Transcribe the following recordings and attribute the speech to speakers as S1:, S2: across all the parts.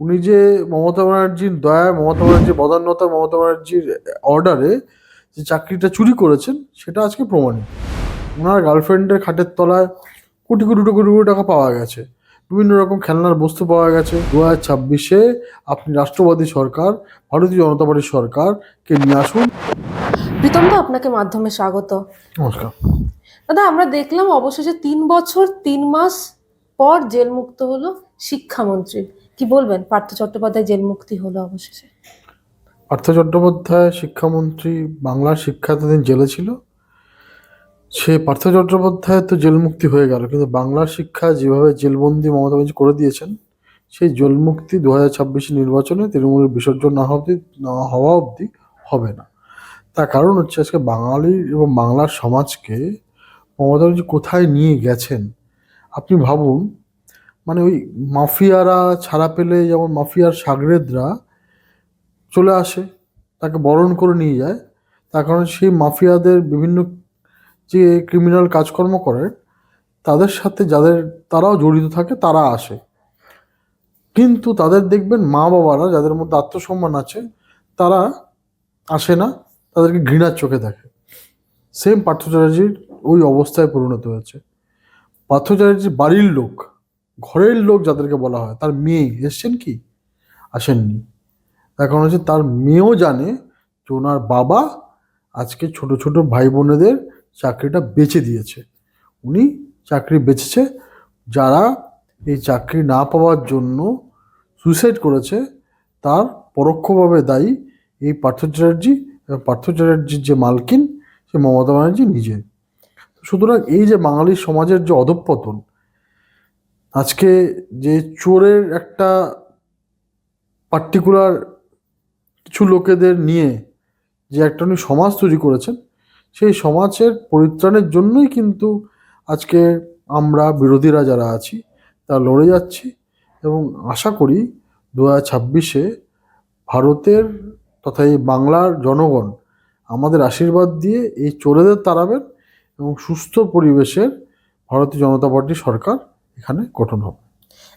S1: উনি যে মমতা ব্যানার্জির দয়া মমতা ব্যানার্জির বদান্যতা মমতা ব্যানার্জির অর্ডারে যে চাকরিটা চুরি করেছেন সেটা আজকে প্রমাণিত। ওনার গার্লফ্রেন্ডের খাটের তলায় কোটি কোটি কোটি কোটি টাকা পাওয়া গেছে। বিভিন্ন রকম খেলনার বস্তু পাওয়া গেছে। দু হাজার ছাব্বিশে আপনি রাষ্ট্রবাদী সরকার ভারতীয় জনতা পার্টির সরকারকে নিয়ে আসুন।
S2: প্রীতম দা আপনাকে মাধ্যমে স্বাগত।
S1: নমস্কার।
S2: দাদা আমরা দেখলাম অবশেষে তিন বছর তিন মাস পর জেল মুক্ত হলো শিক্ষামন্ত্রী। কি বলবেন? পার্থ চট্টোপাধ্যায় জেল মুক্তি হলো অবশেষে।
S1: পার্থ চট্টোপাধ্যায় শিক্ষামন্ত্রী বাংলার শিক্ষা এতদিন জেলে ছিল। সে পার্থ চট্টোপাধ্যায় তো জেল মুক্তি হয়ে গেল, কিন্তু বাংলার শিক্ষা যেভাবে জেলবন্দি মমতা ব্যানার্জি করে দিয়েছেন, সেই জেল মুক্তি দু হাজার ছাব্বিশে নির্বাচনে তৃণমূলের বিসর্জন না হওয়া অবধি না হওয়া অবধি হবে না। তার কারণ হচ্ছে আজকে বাঙালি এবং বাংলার সমাজকে মমতা ব্যানার্জি কোথায় নিয়ে গেছেন? আপনি ভাবুন মানে ওই মাফিয়ারা ছাড়া পেলে যেমন মাফিয়ার সাগরেদরা চলে আসে, তাকে বরণ করে নিয়ে যায়। তার কারণ সেই মাফিয়াদের বিভিন্ন যে ক্রিমিনাল কাজকর্ম করে, তাদের সাথে যাদের তারাও জড়িত থাকে, তারা আসে। কিন্তু তাদের দেখবেন মা বাবারা যাদের মধ্যে আত্মসম্মান আছে, তারা আসে না, তাদেরকে ঘৃণার চোখে দেখে। সেম পার্থ চ্যাটার্জির ওই অবস্থায় পরিণত হয়েছে। পার্থ চ্যাটার্জির বাড়ির লোক ঘরের লোক যাদেরকে বলা হয়, তার মেয়ে এসছেন কি? আসেননি। তার কারণ হচ্ছে তার মেয়েও জানে যে ওনার বাবা আজকে ছোট ছোট ভাই বোনেদের চাকরিটা বেচে দিয়েছে। উনি চাকরি বেচেছে, যারা এই চাকরি না পাওয়ার জন্য সুইসাইড করেছে, তার পরোক্ষভাবে দায়ী এই পার্থ চ্যাটার্জি এবং পার্থ চ্যাটার্জির যে মালকিন, সে মমতা ব্যানার্জি নিজে। সুতরাং এই যে বাঙালি সমাজের যে অধঃপতন আজকে যে চোরের একটা পার্টিকুলার কিছু লোকেদের নিয়ে যে একটা উনি সমাজ তৈরি করেছেন, সেই সমাজের পরিত্রাণের জন্যই কিন্তু আজকে আমরা বিরোধীরা যারা আছি, তা লড়ে যাচ্ছি এবং আশা করি দু ছাব্বিশে ভারতের তথা এই বাংলার জনগণ আমাদের আশীর্বাদ দিয়ে এই চোরেদের তাড়াবেন এবং সুস্থ পরিবেশের ভারতীয় জনতা পার্টি সরকার এখানে গঠন হবে।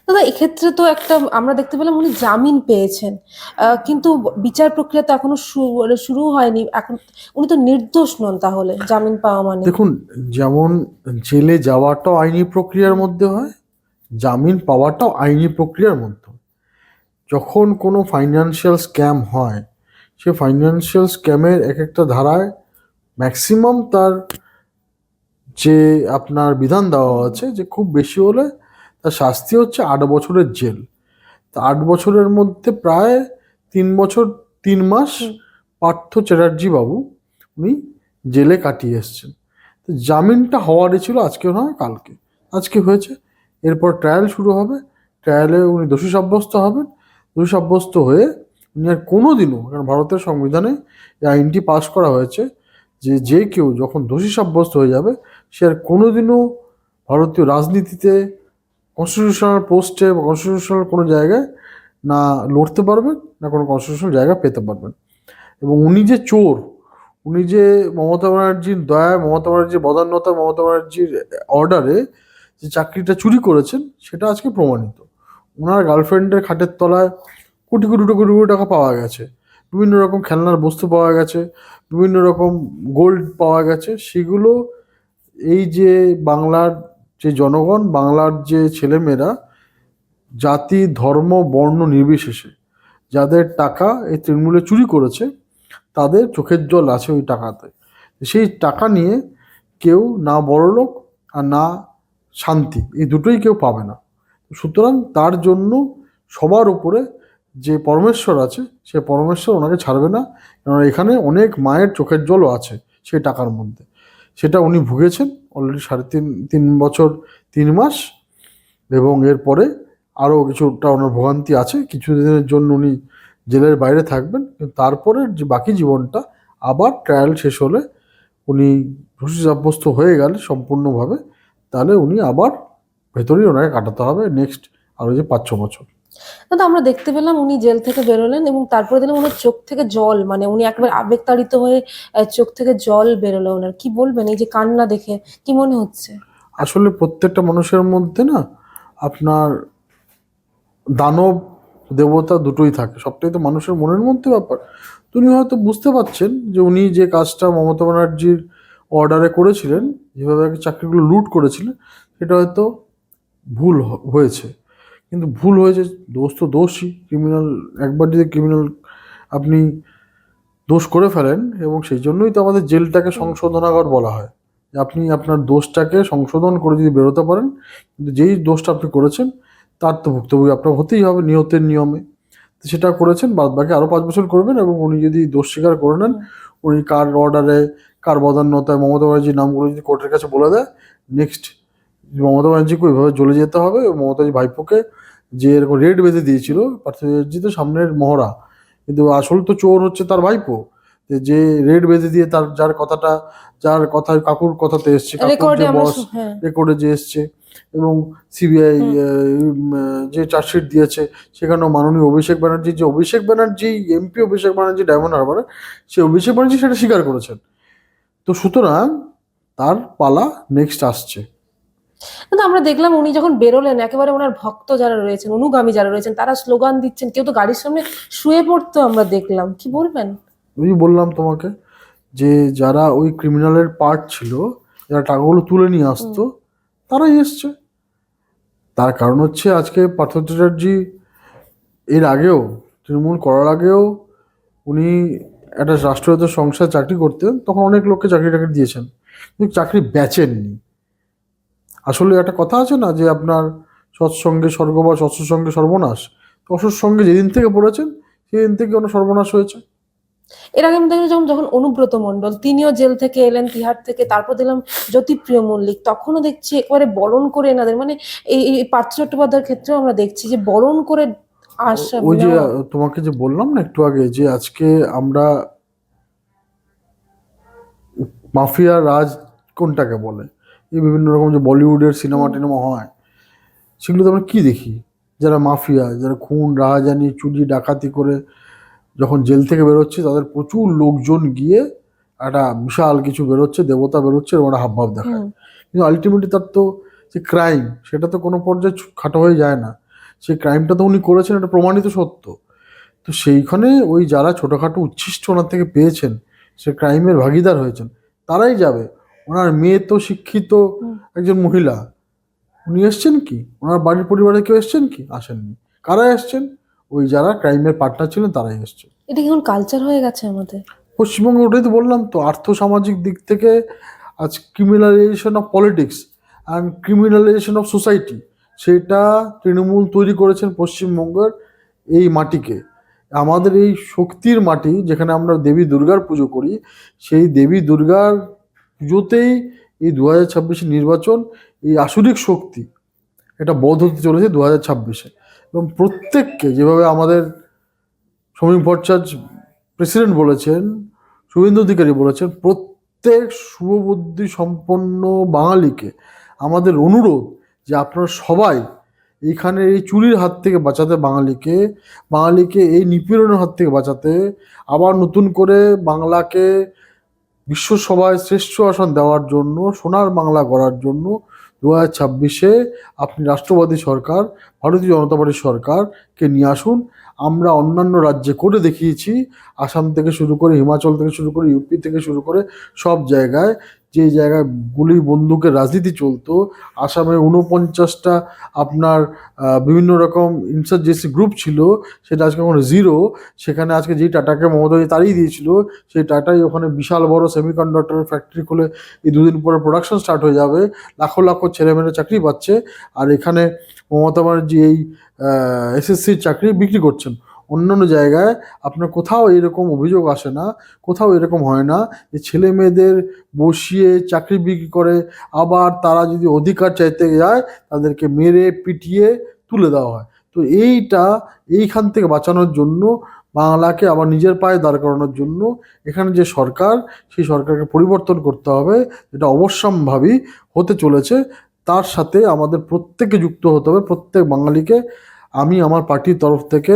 S2: দাদা এক্ষেত্রে তো একটা আমরা দেখতে পেলাম উনি জামিন পেয়েছেন। কিন্তু বিচার প্রক্রিয়া তো এখনও মানে শুরু হয়নি। এখন উনি তো নির্দোষ নন তাহলে জামিন পাওয়া মানে।
S1: দেখুন যেমন জেলে যাওয়াটাও আইনি প্রক্রিয়ার মধ্যে হয় জামিন পাওয়াটাও আইনি প্রক্রিয়ার মধ্যে যখন কোনো ফাইন্যান্সিয়াল স্ক্যাম হয় সে ফাইন্যান্সিয়াল স্ক্যামের এক একটা ধারায় ম্যাক্সিমাম তার যে আপনার বিধান দেওয়া আছে যে খুব বেশি হলে তার শাস্তি হচ্ছে আট বছরের জেল। তা আট বছরের মধ্যে প্রায় তিন বছর তিন মাস। পার্থ চ্যাটার্জি বাবু উনি জেলে কাটিয়ে এসছেন। তো জামিনটা হওয়ারই ছিল আজকে নয় কালকে। আজকে হয়েছে। এরপর ট্রায়াল শুরু হবে। ট্রায়ালে উনি দোষী সাব্যস্ত হবেন। দোষী সাব্যস্ত হয়ে উনি আর কোনো দিনও কারণ ভারতের সংবিধানে এই আইনটি পাশ করা হয়েছে যে যে কেউ যখন দোষী সাব্যস্ত হয়ে যাবে সে আর কোনোদিনও ভারতীয় রাজনীতিতে কনস্টিটিউশনাল পোস্টে বা কনস্টিটিউশনাল কোনো জায়গায় না লড়তে পারবেন, না কোনো কনস্টিটিউশনাল জায়গা পেতে পারবেন। এবং উনি যে চোর, উনি যে মমতা ব্যানার্জির দয়া, মমতা ব্যানার্জির বদান্যতা, মমতা ব্যানার্জির অর্ডারে যে চাকরিটা চুরি করেছেন, সেটা আজকে প্রমাণিত। ওনার গার্লফ্রেন্ডের খাটের তলায় কোটি কোটি কোটি কোটি টাকা পাওয়া গেছে। বিভিন্ন রকম খেলনার বস্তু পাওয়া গেছে, বিভিন্ন রকম গোল্ড পাওয়া গেছে, সেগুলো এই যে বাংলার যে জনগণ, বাংলার যে ছেলেমেয়েরা, জাতি, ধর্ম, বর্ণ নির্বিশেষে যাদের টাকা এই তৃণমূলে চুরি করেছে, তাদের চোখের জল আছে ওই টাকাতে। সেই টাকা নিয়ে কেউ না বড়লোক আর না শান্তি, এই দুটোই কেউ পাবে না। সুতরাং তার জন্য সবার উপরে যে পরমেশ্বর আছে, সে পরমেশ্বর ওনাকে ছাড়বে না। কারণ এখানে অনেক মায়ের চোখের জলও আছে সেই টাকার মধ্যে। সেটা উনি ভুগেছেন অলরেডি সাড়ে তিন তিন বছর, তিন মাস, এবং এরপরে আরও কিছুটা ওনার ভোগান্তি আছে। কিছু দিনের জন্য উনি জেলের বাইরে থাকবেন তারপরে যে বাকি জীবনটা আবার ট্রায়াল শেষ হলে উনি দোষী সাব্যস্ত হয়ে গেলে সম্পূর্ণভাবে, তাহলে উনি আবার ভেতরেই ওনাকে কাটাতে হবে নেক্সট আরও যে পাঁচ, ছ বছর।
S2: দাদা আমরা দেখতে পেলাম উনি জেল থেকে বেরোলেন এবং তারপরে দিলাম ওনার চোখ থেকে জল মানে উনি একেবারে আবেগতাড়িত হয়ে চোখ থেকে জল বেরোলো ওনার। কি বলবেন এই যে কান্না দেখে? কি মনে হচ্ছে?
S1: আসলে প্রত্যেকটা মানুষের মধ্যে না আপনার দানব, দেবতা দুটোই থাকে। সবটাই তো মানুষের মনের মধ্যে ব্যাপার। উনি হয়তো বুঝতে পারছেন যে উনি যে কাজটা মমতা ব্যানার্জির অর্ডারে করেছিলেন, যেভাবে চাকরিগুলো লুট করেছিলেন, সেটা হয়তো ভুল হয়েছে। কিন্তু ভুল হয়েছে, দোষ তো দোষই। ক্রিমিনাল একবার যদি ক্রিমিনাল আপনি দোষ করে ফেলেন এবং সেই জন্যই তো আমাদের জেলটাকে সংশোধনাগার বলা হয়। যে আপনি আপনার দোষটাকে সংশোধন করে যদি বেরোতে পারেন, কিন্তু যেই দোষটা আপনি করেছেন, তার তো ভুক্তভোগী আপনার হতেই হবে নিহতের নিয়মে। তো সেটা করেছেন বাদ বাকি আরও পাঁচ বছর করবেন এবং উনি যদি দোষ স্বীকার করে নেন, উনি কার অর্ডারে কার বদান্যতায় মমতা ব্যানার্জির নামগুলো যদি কোর্টের কাছে বলে দেয় নেক্সট মমতা ব্যানার্জিকে ওইভাবে চলে যেতে হবে মমতাজি ভাইপোকে যে এরকম রেড বেঁধে দিয়েছিল পার্থ ব্যানার্জি তো সামনের মহড়া। কিন্তু আসল তো চোর হচ্ছে তার ভাইপো। যে রেড বেঁধে দিয়ে তার যার কথাটা যার কথা কাকুর কথাতে এসছে কাকুর
S2: রেকর্ডে
S1: যে বস
S2: হ্যাঁ।
S1: রেকর্ডে যে এসছে এবং সিবিআই যে চার্জশিট দিয়েছে সেখানেও মাননীয় অভিষেক ব্যানার্জি যে অভিষেক ব্যানার্জি এমপি অভিষেক ব্যানার্জি ডায়মন্ড হারবারে সে অভিষেক ব্যানার্জি সেটা স্বীকার করেছেন। তো সুতরাং তার পালা নেক্সট আসছে।
S2: কিন্তু আমরা দেখলাম উনি যখন বেরোলেন একেবারে ওনার ভক্ত যারা রয়েছেন অনুগামী যারা রয়েছেন তারা স্লোগান দিচ্ছেন কেউ তো গাড়ির সামনে শুয়ে পড়তো আমরা দেখলাম। কি বলবেন?
S1: ওই বললাম তোমাকে যে যারা ওই ক্রিমিনালের পার্ট ছিল যারা টাকাগুলো তুলে নিয়ে আসতো তারাই এসছে। তার কারণ হচ্ছে আজকে পার্থ চ্যাটার্জি এর আগেও তৃণমূল করার আগেও উনি একটা রাষ্ট্রীয়ত সংসার চাকরি করতেন তখন অনেক লোককে চাকরি টাকরি দিয়েছেন। কিন্তু চাকরি বেচেননি। আসলে একটা কথা আছে না যে আপনার সৎসঙ্গে স্বর্গবাস অসৎসঙ্গে সর্বনাশ? তো অসৎসঙ্গে যেদিন থেকে পড়েছেন সেদিন থেকে ওনার সর্বনাশ হয়েছে?
S2: এর আগে আমি দেখলাম যখন যখন অনুব্রত মণ্ডল তিনিও জেল থেকে এলেন তিহার থেকে তারপর দিলাম জ্যোতিপ্রিয় মল্লিক তখনও দেখছি একেবারে বরণ করে এনাদের মানে এই এই পার্থ চট্টোপাধ্যায়ের ক্ষেত্রেও আমরা দেখছি যে বরণ করে আসা
S1: ওই যে তোমাকে যে বললাম না একটু আগে যে আজকে আমরা মাফিয়া রাজ কোনটাকে বলে? এই বিভিন্ন রকম যে বলিউডের সিনেমা টিনেমা হয় সেগুলো তো আমরা কি দেখি? যারা মাফিয়া যারা খুন রাহাজানি চুরি ডাকাতি করে যখন জেল থেকে বেরোচ্ছে তাদের প্রচুর লোকজন গিয়ে একটা বিশাল কিছু বেরোচ্ছে দেবতা বেরোচ্ছে এরকম একটা হাবভাব দেখায়। কিন্তু আলটিমেটলি তার তো যে ক্রাইম সেটা তো কোনো পর্যায়ে খাটো হয়ে যায় না। সেই ক্রাইমটা তো উনি করেছেন এটা প্রমাণিত সত্য। তো সেইখানে ওই যারা ছোটোখাটো উচ্ছিষ্ট ওনার থেকে পেয়েছেন সে ক্রাইমের ভাগিদার হয়েছেন তারাই যাবে। ওনার মেয়ে তো শিক্ষিত একজন মহিলা। উনি এসছেন কি? ওনার বাড়ির পরিবারে কেউ এসছেন কি? আসেননি। কারা এসছেন? ওই যারা ক্রাইমের পার্টনার ছিলেন তারাই এসছেন
S2: এটা এখন কালচার হয়ে গেছে আমাদের।
S1: পশ্চিমবঙ্গে ওটাই তো বললাম তো আর্থ সামাজিক দিক থেকে আজ criminalization of politics and criminalization of society সেটা তৃণমূল তৈরি করেছেন পশ্চিমবঙ্গের এই মাটিকে। আমাদের এই শক্তির মাটি যেখানে আমরা দেবী দুর্গার পুজো করি সেই দেবী দুর্গার পুজোতেই এই দু হাজার ছাব্বিশে নির্বাচন এই আসরিক শক্তি, এটা বোধ হতে চলেছে দু হাজার ছাব্বিশে। এবং প্রত্যেককে যেভাবে আমাদের সমীপ ভট্টাচার্য প্রেসিডেন্ট বলেছেন, শুভেন্দু অধিকারী বলেছেন, প্রত্যেক শুভবুদ্ধি সম্পন্ন বাঙালিকে আমাদের অনুরোধ যে আপনারা সবাই এইখানে এই চুরির হাত থেকে বাঁচাতে বাঙালিকে বাঙালিকে এই নিপীড়নের হাত থেকে বাঁচাতে, আবার নতুন করে বাংলাকে বিশ্বসভায় শ্রেষ্ঠ আসন দেওয়ার জন্য, সোনার বাংলা করার জন্য দু হাজার ছাব্বিশে আপনি রাষ্ট্রবাদী সরকার, ভারতীয় জনতা পার্টির সরকারকে নিয়ে আসুন। আমরা অন্যান্য রাজ্যে করে দেখিয়েছি, আসাম থেকে শুরু করে হিমাচল থেকে শুরু করে ইউপি থেকে শুরু করে সব জায়গায়। যে জায়গায় গুলি বন্দুকের রাজনীতি চলতো, আসামে উনপঞ্চাশটা আপনার বিভিন্ন রকম ইনসার্জেন্সি গ্রুপ ছিল, সেটা আজকে এখন জিরো সেখানে আজকে যেই টাটাকে মমতা তাড়িয়ে দিয়েছিল, সেই টাটাই ওখানে বিশাল বড় সেমিকন্ডাক্টর ফ্যাক্টরি খুলে এই দুদিন পরে প্রোডাকশন স্টার্ট হয়ে যাবে। লাখো লাখো ছেলেমেয়েরা চাকরি পাচ্ছে। আর এখানে মমতা ব্যানার্জি এই এসএসসির চাকরি বিক্রি করছেন। অন্যান্য জায়গায় আপনার কোথাও এরকম অভিযোগ আসে না, কোথাও এরকম হয় না যে ছেলে মেয়েদের বসিয়ে চাকরি বিক্রি করে, আবার তারা যদি অধিকার চাইতে যায়, তাদেরকে মেরে, পিটিয়ে তুলে দেওয়া হয়। তো এইটা এইখান থেকে বাঁচানোর জন্য, বাংলাকে আবার নিজের পায়ে দাঁড় করানোর জন্য এখানে যে সরকার, সেই সরকারকে পরিবর্তন করতে হবে, যেটা অবশ্যম্ভাবী হতে চলেছে। তার সাথে আমাদের প্রত্যেকে যুক্ত হতে হবে, প্রত্যেক বাঙালিকে আমি আমার পার্টির তরফ থেকে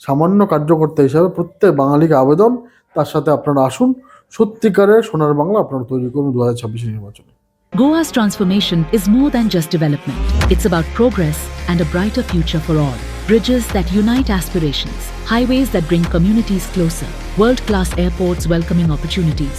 S1: সামান্য কার্যকর্তা হিসাবে প্রত্যেক বাঙালিকে আবেদন তার সাথে আপনারা আসুন সত্যিকারের সোনার বাংলা আপনারা তৈরি করুন দু হাজার ছাব্বিশে নির্বাচনে
S3: Goa's transformation is more than just development. It's about progress and a brighter future for all. Bridges that unite aspirations, highways that bring communities closer, world class airports welcoming opportunities.